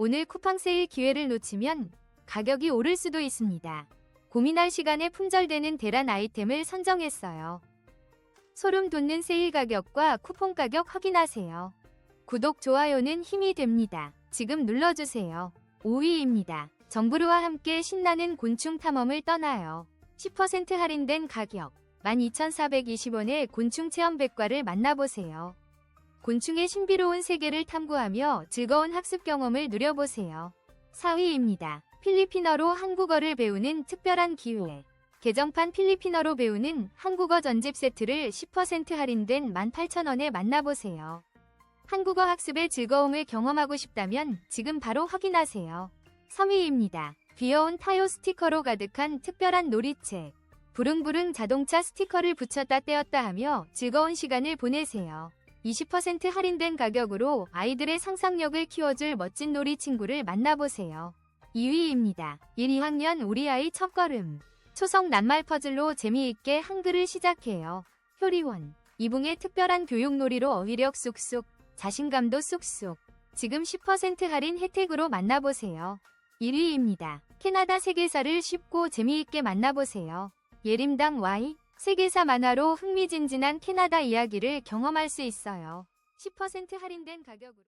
오늘 쿠팡 세일 기회를 놓치면 가격이 오를 수도 있습니다. 고민할 시간에 품절되는 대란 아이템을 선정했어요. 소름 돋는 세일 가격과 쿠폰 가격 확인하세요. 구독, 좋아요는 힘이 됩니다. 지금 눌러주세요. 5위입니다. 정부르와 함께 신나는 곤충 탐험을 떠나요. 10% 할인된 가격 12,420원의 곤충 체험 백과를 만나보세요. 곤충의 신비로운 세계를 탐구하며 즐거운 학습 경험을 누려보세요. 4위입니다. 필리핀어로 한국어를 배우는 특별한 기회. 개정판 필리핀어로 배우는 한국어 전집 세트를 10% 할인된 18,000원에 만나보세요. 한국어 학습의 즐거움을 경험하고 싶다면 지금 바로 확인하세요. 3위입니다. 귀여운 타요 스티커로 가득한 특별한 놀이책. 부릉부릉 자동차 스티커를 붙였다 떼었다 하며 즐거운 시간을 보내세요. 20% 할인된 가격으로 아이들의 상상력을 키워줄 멋진 놀이 친구를 만나보세요. 2위입니다. 1, 2학년 우리 아이 첫걸음. 초성 낱말 퍼즐로 재미있게 한글을 시작해요. 효리원. 이붕의 특별한 교육놀이로 어휘력 쑥쑥, 자신감도 쑥쑥. 지금 10% 할인 혜택으로 만나보세요. 1위입니다. 캐나다 세계사를 쉽고 재미있게 만나보세요. 예림당 Y 세계사 만화로 흥미진진한 캐나다 이야기를 경험할 수 있어요. 10% 할인된 가격으로